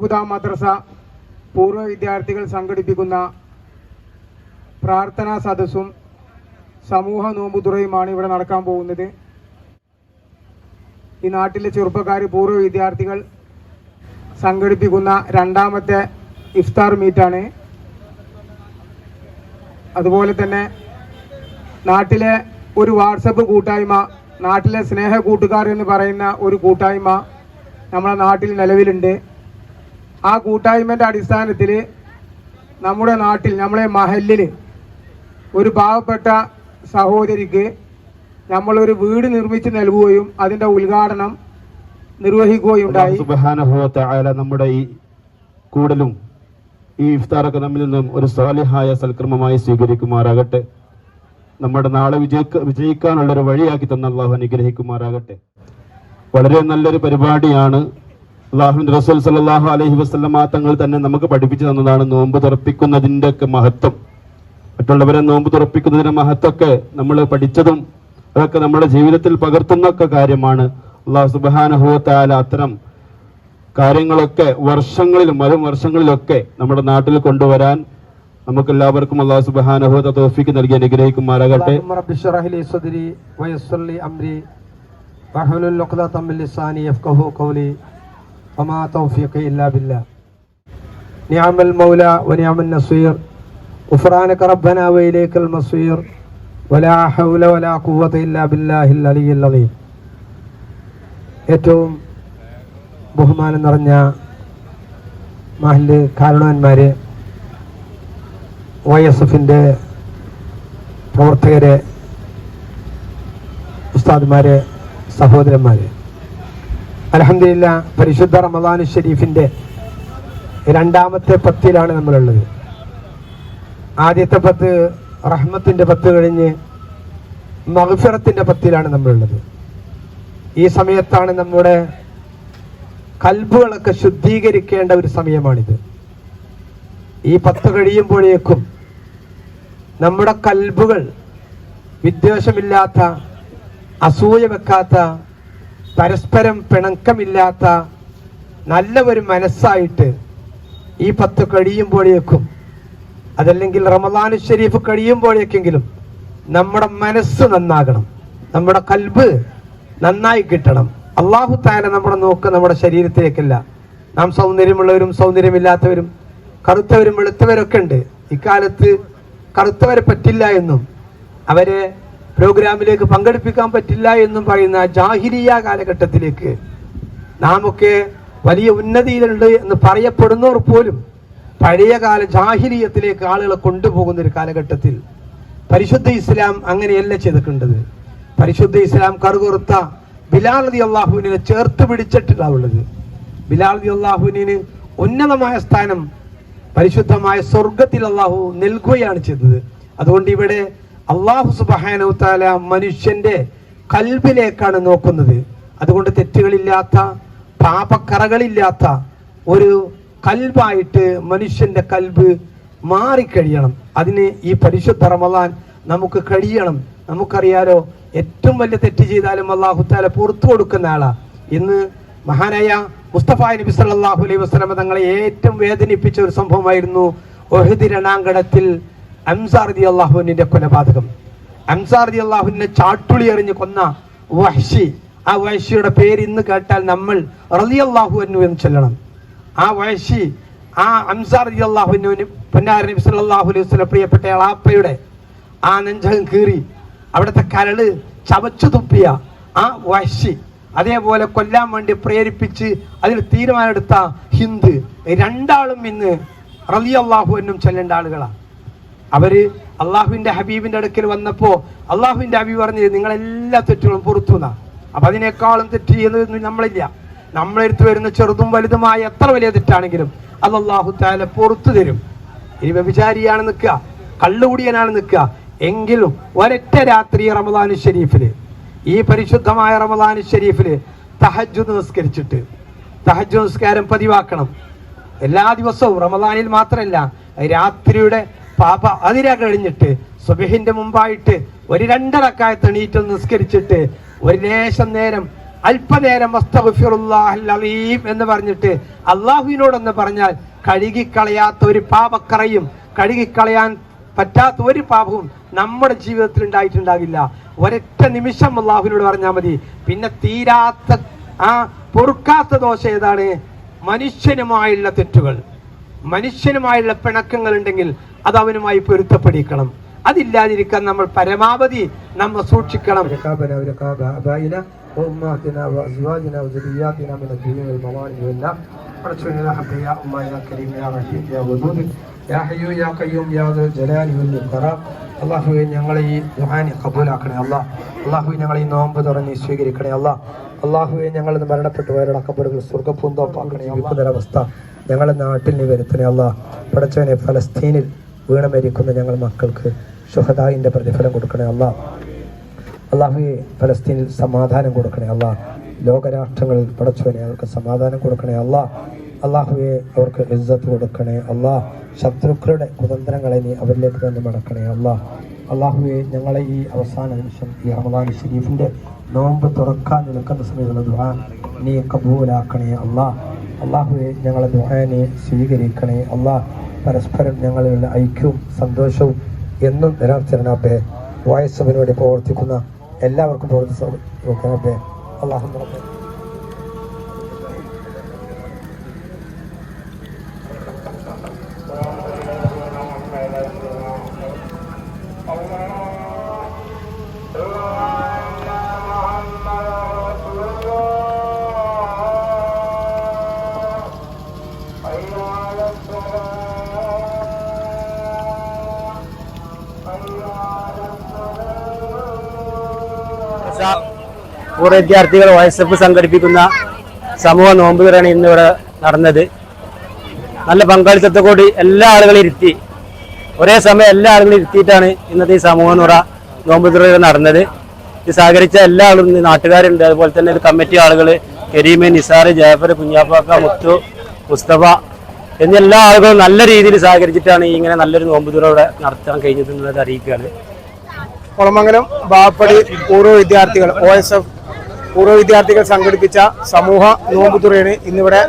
ഹുദ മദ്രസ പൂർവ വിദ്യാർത്ഥികൾ സംഘടിപ്പിക്കുന്ന പ്രാർത്ഥനാ സദസ്സും സമൂഹ നോമ്പുതുറയുമാണ് ഇവിടെ നടക്കാൻ പോകുന്നത്. ഈ നാട്ടിലെ ചെറുപ്പക്കാർ പൂർവ വിദ്യാർത്ഥികൾ സംഘടിപ്പിക്കുന്ന രണ്ടാമത്തെ ഇഫ്താർ മീറ്റാണ്. അതുപോലെ തന്നെ നാട്ടിലെ ഒരു വാട്സപ്പ് കൂട്ടായ്മ നാട്ടിലെ സ്നേഹ കൂട്ടുകാർ എന്ന് പറയുന്ന ഒരു കൂട്ടായ്മ നമ്മുടെ നാട്ടിൽ നിലവിലുണ്ട്. ആ കൂട്ടായ്മന്റെ അടിസ്ഥാനത്തിൽ നമ്മുടെ നാട്ടിൽ നമ്മളെ മഹലിൽ ഒരു പാവപ്പെട്ട സഹോദരിക്ക് നമ്മളൊരു വീട് നിർമ്മിച്ച് നൽകുകയും അതിന്റെ ഉദ്ഘാടനം നിർവഹിക്കുകയും ഉണ്ടായി. നമ്മുടെ ഈ കൂടലും ഈ ഇഫ്താറൊക്കെ നമ്മിൽ നിന്നും ഒരു സ്വാലിഹായ സൽക്രമമായി സ്വീകരിക്കുമാറാകട്ടെ. നമ്മുടെ നാളെ വിജയിക്ക വിജയിക്കാനുള്ളൊരു വഴിയാക്കി തന്ന അള്ളാഹു അനുഗ്രഹിക്കുമാറാകട്ടെ. വളരെ നല്ലൊരു പരിപാടിയാണ് അള്ളാഹുവിന്റെ റസൂൽ സല്ലാഹു അലഹി വസ്ലമ തങ്ങൾ തന്നെ നമുക്ക് പഠിപ്പിച്ചു തന്നതാണ് നോമ്പ് തുറപ്പിക്കുന്നതിന്റെ ഒക്കെ മഹത്വം. മറ്റുള്ളവരെ നോമ്പ് തുറപ്പിക്കുന്നതിന്റെ മഹത്വമൊക്കെ നമ്മൾ പഠിച്ചതും അതൊക്കെ നമ്മുടെ ജീവിതത്തിൽ പകർത്തുന്ന ഒക്കെ കാര്യമാണ്. അള്ളാഹു സുബാനഹുത്താല അത്തരം കാര്യങ്ങളൊക്കെ വർഷങ്ങളിലും വരും വർഷങ്ങളിലൊക്കെ നമ്മുടെ നാട്ടിൽ കൊണ്ടുവരാൻ നമുക്ക് എല്ലാവർക്കും അള്ളാഹു സുബാനഹുത്ത തോഫിക്ക് നൽകി അനുഗ്രഹിക്കുമാരാകട്ടെ അംരി ഖൗലി وما توفيقي الا بالله نعم المولى ونعم النصير غفرانك ربنا واليك المصير ولا حول ولا قوة الا بالله العلي العظيم ഏറ്റവും ബഹുമാനം നിറഞ്ഞ മഹല് കാരണവന്മാര് വൈ എസ് എഫിൻ്റെ പ്രവർത്തകരെ ഉസ്താദ്മാരെ സഹോദരന്മാരെ അലഹമില്ല പരിശുദ്ധ റമദാനു ഷെരീഫിന്റെ രണ്ടാമത്തെ പത്തിലാണ് നമ്മളുള്ളത്. ആദ്യത്തെ പത്ത് റഹ്മത്തിന്റെ പത്ത് കഴിഞ്ഞ് മഹഫിറത്തിന്റെ പത്തിലാണ് നമ്മളുള്ളത്. ഈ സമയത്താണ് നമ്മുടെ കൽബുകളൊക്കെ ശുദ്ധീകരിക്കേണ്ട ഒരു സമയമാണിത്. ഈ പത്ത് കഴിയുമ്പോഴേക്കും നമ്മുടെ കൽബുകൾ വിദ്വേഷമില്ലാത്ത അസൂയ വെക്കാത്ത പരസ്പരം പിണക്കമില്ലാത്ത നല്ല ഒരു മനസ്സായിട്ട് ഈ പത്ത് കഴിയുമ്പോഴേക്കും അതല്ലെങ്കിൽ റമദാൻ ഷരീഫ് കഴിയുമ്പോഴേക്കെങ്കിലും നമ്മുടെ മനസ്സ് നന്നാകണം നമ്മുടെ കൽബ് നന്നായി കിട്ടണം. അള്ളാഹു താല നമ്മുടെ നോക്ക് നമ്മുടെ ശരീരത്തിലേക്കല്ല. നാം സൗന്ദര്യമുള്ളവരും സൗന്ദര്യമില്ലാത്തവരും കറുത്തവരും വെളുത്തവരൊക്കെ ഉണ്ട്. ഇക്കാലത്ത് കറുത്തവരെ പറ്റില്ല എന്നും അവരെ പ്രോഗ്രാമിലേക്ക് പങ്കെടുപ്പിക്കാൻ പറ്റില്ല എന്നും പറയുന്ന ജാഹിരിയ കാലഘട്ടത്തിലേക്ക് നാമൊക്കെ വലിയ ഉന്നതിയിലുണ്ട് എന്ന് പറയപ്പെടുന്നവർ പോലും പഴയകാല ജാഹിരിയത്തിലേക്ക് ആളുകളെ കൊണ്ടുപോകുന്ന ഒരു കാലഘട്ടത്തിൽ പരിശുദ്ധ ഇസ്ലാം അങ്ങനെയല്ല ചെയ്തിട്ടുണ്ടത് പരിശുദ്ധ ഇസ്ലാം കറുകുറുത്ത ബിലാൽ റതി അള്ളാഹുവിനെ ചേർത്ത് പിടിച്ചിട്ടില്ല ഉള്ളത് ബിലാൽ റതി അള്ളാഹുവിന് ഉന്നതമായ സ്ഥാനം പരിശുദ്ധമായ സ്വർഗത്തിൽ അള്ളാഹു നൽകുകയാണ് ചെയ്തത്. അതുകൊണ്ട് ഇവിടെ അള്ളാഹു സുബാനു താല മനുഷ്യന്റെ കൽബിലേക്കാണ് നോക്കുന്നത്. അതുകൊണ്ട് തെറ്റുകളില്ലാത്ത പാപക്കറകളില്ലാത്ത ഒരു കൽബായിട്ട് മനുഷ്യന്റെ കൽബ് മാറിക്കഴിയണം. അതിന് ഈ പരിശുദ്ധ റമദാൻ നമുക്ക് കഴിയണം. നമുക്കറിയാലോ ഏറ്റവും വലിയ തെറ്റ് ചെയ്താലും അള്ളാഹു താല പുറത്തു കൊടുക്കുന്ന ആളാ. ഇന്ന് മഹാനായ മുസ്തഫ നബി സല്ലല്ലാഹു അലൈഹി വസ്ലമ തങ്ങളെ ഏറ്റവും വേദനിപ്പിച്ച ഒരു സംഭവമായിരുന്നു ഒഹദി രണാങ്കണത്തിൽ അംസാർ റതി അള്ളാഹുവിന്റെ കൊലപാതകം. അംസാർദി അള്ളാഹുവിന്റെ അള്ളാഹുവിനെ ചാട്ടുളി എറിഞ്ഞ് കൊന്ന വഹ്ഷി. ആ വഹ്ഷിയുടെ പേര് ഇന്ന് കേട്ടാൽ നമ്മൾ റലി അള്ളാഹു എന്ന് ചൊല്ലണം. ആ വഹ്ഷി ആ അംസാർ അള്ളാഹുവിനു പൊന്നാര നബി സല്ലാഹു അലൈഹി വസ്ലം പ്രിയപ്പെട്ട അളാപ്പയുടെ ആ നെഞ്ചകം കീറി അവിടുത്തെ കരൾ ചവച്ചു തുപ്പിയ ആ വഹ്ഷി അതേപോലെ കൊല്ലാൻ വേണ്ടി പ്രേരിപ്പിച്ച് അതിൽ തീരുമാനമെടുത്ത ഹിന്ദ്. രണ്ടാളും ഇന്ന് റലി അള്ളാഹു എന്നും ചെല്ലേണ്ട ആളുകളാണ്. അവർ അള്ളാഹുവിന്റെ ഹബീബിന്റെ അടുക്കൽ വന്നപ്പോ അള്ളാഹുവിന്റെ ഹബീബ് പറഞ്ഞത് നിങ്ങൾ എല്ലാ തെറ്റുകളും പുറത്തു എന്നാ. അപ്പൊ അതിനേക്കാളും തെറ്റ് ചെയ്യുന്നതൊന്നും നമ്മളില്ല. നമ്മളെടുത്ത് വരുന്ന ചെറുതും വലുതുമായ എത്ര വലിയ തെറ്റാണെങ്കിലും അത് അള്ളാഹു താല പുറത്തു തരും. ഇനി വ്യഭിചാരിയാണ് നിൽക്കുക. കള്ളുകുടിയനാണ് നിൽക്കുക. എങ്കിലും ഒരൊറ്റ രാത്രി റമദാനു ഷരീഫിൽ ഈ പരിശുദ്ധമായ റമദാനു ഷരീഫിൽ തഹജു നിസ്കരിച്ചിട്ട് തഹജു നിസ്കാരം പതിവാക്കണം. എല്ലാ ദിവസവും റമദാനിൽ മാത്രമല്ല രാത്രിയുടെ പാപ അതിര കഴിഞ്ഞിട്ട് സുബഹിന്റെ മുമ്പായിട്ട് ഒരു രണ്ടരക്കായ എണീറ്റ് നിസ്കരിച്ചിട്ട് ഒരു ലേശം നേരം അല്പനേരം അലീം എന്ന് പറഞ്ഞിട്ട് അള്ളാഹുവിനോടൊന്ന് പറഞ്ഞാൽ കഴുകിക്കളയാത്ത ഒരു പാപക്കറയും കഴുകിക്കളയാൻ പറ്റാത്ത ഒരു പാപവും നമ്മുടെ ജീവിതത്തിൽ ഉണ്ടായിട്ടുണ്ടാകില്ല. ഒരൊറ്റ നിമിഷം അള്ളാഹുവിനോട് പറഞ്ഞാൽ മതി. പിന്നെ തീരാത്ത ആ പൊറുക്കാത്ത ദോഷം ഏതാണ്? മനുഷ്യനുമായുള്ള തെറ്റുകൾ. മനുഷ്യനുമായുള്ള പിണക്കങ്ങൾ ഉണ്ടെങ്കിൽ അത് അവനുമായി പൊരുത്തപ്പെടിക്കണം അതില്ലാതിരിക്കാൻ നമ്മൾ പരമാവധി നമ്മൾ സൂക്ഷിക്കണം ركابنا وركاب آبائنا وأمهاتنا وأزواجنا وذرياتنا من الدين والموانع والنار ورسول الله حق يا الله يا كريم يا رشيد يا ودود يا حي يا قيوم يا ذو الجلال والإكرام അള്ളാഹുവെ ഞങ്ങളെ ഈ ദുഹാനി കബൂലാക്കണേ അല്ലാ അള്ളാഹുവെ ഞങ്ങളെ ഈ നോമ്പ് തുറന്ന് സ്വീകരിക്കണേ അല്ലാ അള്ളാഹുവെ ഞങ്ങൾ ഇന്ന് മരണപ്പെട്ടു പോയവരുടെ സ്വർഗപൂന്തോപ്പാക്കണേ ജീവിക്കുന്നൊരവസ്ഥ ഞങ്ങളുടെ നാട്ടിൽ നീ വരുത്തണേ അള്ളാഹ് പടച്ചവനെ ഫലസ്തീനിൽ വീണ മരിക്കുന്ന ഞങ്ങൾ മക്കൾക്ക് ഷുഹദായിന്റെ പ്രതിഫലം കൊടുക്കണേ അള്ളാഹ് അള്ളാഹുവെ ഫലസ്തീനിൽ സമാധാനം കൊടുക്കണേ അള്ളാഹ് ലോകരാഷ്ട്രങ്ങളിൽ പടച്ചവനെ അവർക്ക് സമാധാനം കൊടുക്കണേ അള്ളാഹ് അള്ളാഹുവെ അവർക്ക് ഇജ്ജത്ത് കൊടുക്കണേ അള്ളാഹ് ശത്രുക്കളുടെ കുതന്ത്രങ്ങളെ നീ അവരിലേക്ക് തന്നെ മടക്കണേ അള്ളാഹ് അള്ളാഹുവെ ഞങ്ങളെ ഈ അവസാന നിമിഷം ഈ റമദാൻ ഷരീഫിന്റെ നോമ്പ് തുറക്കാൻ നിൽക്കുന്ന സമയത്തുള്ള ദുആ നീ കബൂലാക്കണേ അല്ലാ അള്ളാഹുവെ ഞങ്ങളെ ദുഹാനെ സ്വീകരിക്കണേ അല്ലാ പരസ്പരം ഞങ്ങളിലുള്ള ഐക്യവും സന്തോഷവും എന്നും നിലനിർത്തരണപ്പേ വായസഭന് വേണ്ടി പ്രവർത്തിക്കുന്ന എല്ലാവർക്കും പ്രവർത്തിച്ചേ അള്ളാഹു റബ്ബേ. പൂർവ വിദ്യാർത്ഥികൾ വാട്സപ്പ് സംഘടിപ്പിക്കുന്ന സമൂഹ നോമ്പ് തുറയാണ് ഇന്നിവിടെ നടന്നത്. നല്ല പങ്കാളിത്തത്തെ കൂടി എല്ലാ ആളുകളും ഇരുത്തി ഒരേ സമയം എല്ലാ ആളുകളും ഇരുത്തിയിട്ടാണ് ഇന്നത്തെ ഈ സമൂഹ നുറ നോമ്പ് തുറ നടന്നത്. ഇത് സഹകരിച്ച എല്ലാ ആളും ഇന്ന് നാട്ടുകാരുണ്ട്. അതുപോലെ തന്നെ ഒരു കമ്മിറ്റി ആളുകൾ കരീമ നിസാർ ജാഫർ കുഞ്ഞാപ്പാക്ക മുത്തു മുസ്തഫ എന്നീ എല്ലാ ആളുകളും നല്ല രീതിയിൽ സഹകരിച്ചിട്ടാണ് ഇങ്ങനെ നല്ലൊരു നോമ്പ് തുറ ഇവിടെ നടത്താൻ കഴിഞ്ഞത് എന്നുള്ളത് അറിയിക്കുകയാണ്. കുളമംഗലം ബാപ്പടി പൂർവ വിദ്യാർത്ഥികൾ ഒ എസ് എഫ് പൂർവ വിദ്യാർത്ഥികൾ സംഘടിപ്പിച്ച സമൂഹ നോമ്പുതുറയാണ് ഇന്നിവിടെ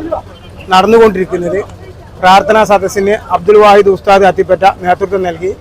നടന്നുകൊണ്ടിരിക്കുന്നത്. പ്രാർത്ഥനാ സദസ്സിന് അബ്ദുൽ വാഹിദ് ഉസ്താദ് അത്തിപ്പറ്റ നേതൃത്വം നൽകി.